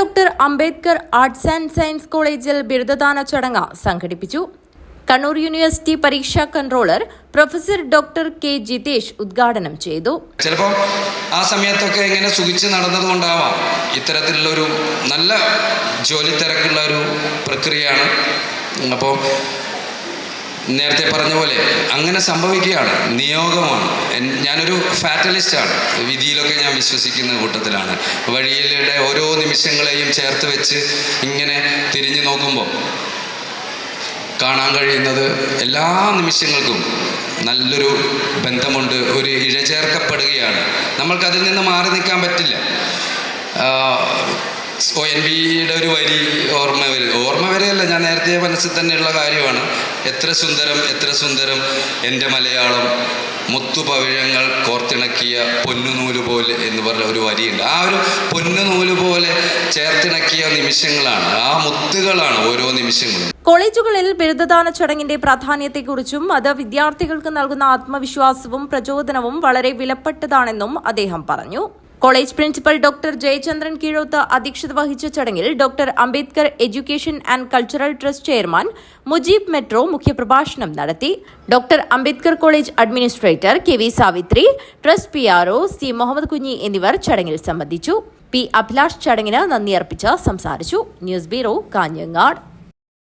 Doctor Ambedkar arts and science കോളേജിൽ ബിരുദദാന ചടങ്ങ് സംഘടിപ്പിച്ചു. കണ്ണൂർ യൂണിവേഴ്സിറ്റി പരീക്ഷാ controller professor doctor K Jithesh ഉദ്ഘാടനം ചെയ്തു. ചിലപ്പോൾ ആ സമയത്തൊക്കെ ഇങ്ങനെ സുഖിച്ച് നടന്നതുകൊണ്ടാവാം. ഇത്തരത്തിലുള്ളൊരു നല്ല ജോലി തിരക്കുള്ള ഒരു പ്രക്രിയയാണ്. അപ്പോൾ നേരത്തെ പറഞ്ഞ പോലെ അങ്ങനെ സംഭവിക്കുകയാണ്. നിയോഗമാണ്. ഞാനൊരു ഫാറ്റലിസ്റ്റാണ് വിധിയിലൊക്കെ ഞാൻ വിശ്വസിക്കുന്ന കൂട്ടത്തിലാണ്. വഴിയിലൂടെ ഓരോ നിമിഷങ്ങളെയും ചേർത്ത് വെച്ച് ഇങ്ങനെ തിരിഞ്ഞു നോക്കുമ്പോൾ കാണാൻ കഴിയുന്നത് എല്ലാ നിമിഷങ്ങൾക്കും നല്ലൊരു ബന്ധമുണ്ട് ഒരു ഇഴചേർക്കപ്പെടുകയാണ്. നമ്മൾക്കതിൽ നിന്ന് മാറി നിൽക്കാൻ പറ്റില്ല. ഒ എൻ വിയുടെ ഒരു വരി ഓർമ്മ വരും. ഓർമ്മ വരെയല്ല ഞാൻ നേരത്തെ മനസ്സിൽ തന്നെയുള്ള കാര്യമാണ്. എത്ര സുന്ദരം എത്ര സുന്ദരം എന്റെ മലയാളം മുത്തുപവിഴങ്ങൾ കോർത്തിണക്കിയ പൊന്നുനൂൽ പോലെ എന്ന് പറഞ്ഞ ഒരു വരിയുണ്ട്. ആ ഒരു പൊന്നുനൂൽ പോലെ ചേർത്തിണക്കിയ നിമിഷങ്ങളാണ്. ആ മുത്തുകളാണ് ഓരോ നിമിഷങ്ങളും. കോളേജുകളിൽ ബിരുദദാന ചടങ്ങിന്റെ പ്രാധാന്യത്തെക്കുറിച്ചും അത് വിദ്യാർത്ഥികൾക്ക് നൽകുന്ന ആത്മവിശ്വാസവും പ്രചോദനവും വളരെ വിലപ്പെട്ടതാണെന്നും അദ്ദേഹം പറഞ്ഞു. College principal doctor Jayachandran Keezhoth അധ്യക്ഷത വഹിച്ച ചടങ്ങിൽ doctor Ambedkar education and cultural trust chairman Mujeeb Metro മുഖ്യപ്രഭാഷണം നടത്തി. Doctor Ambedkar college administrator K V Savithri trust P R O C Muhammad Kunhi എന്നിവർ ചടങ്ങിൽ സംബന്ധിച്ചു. പി അഭിലാഷ് ചടങ്ങിന് നന്ദി അർപ്പിച്ച് സംസാരിച്ചു. News bureau Kanhangad.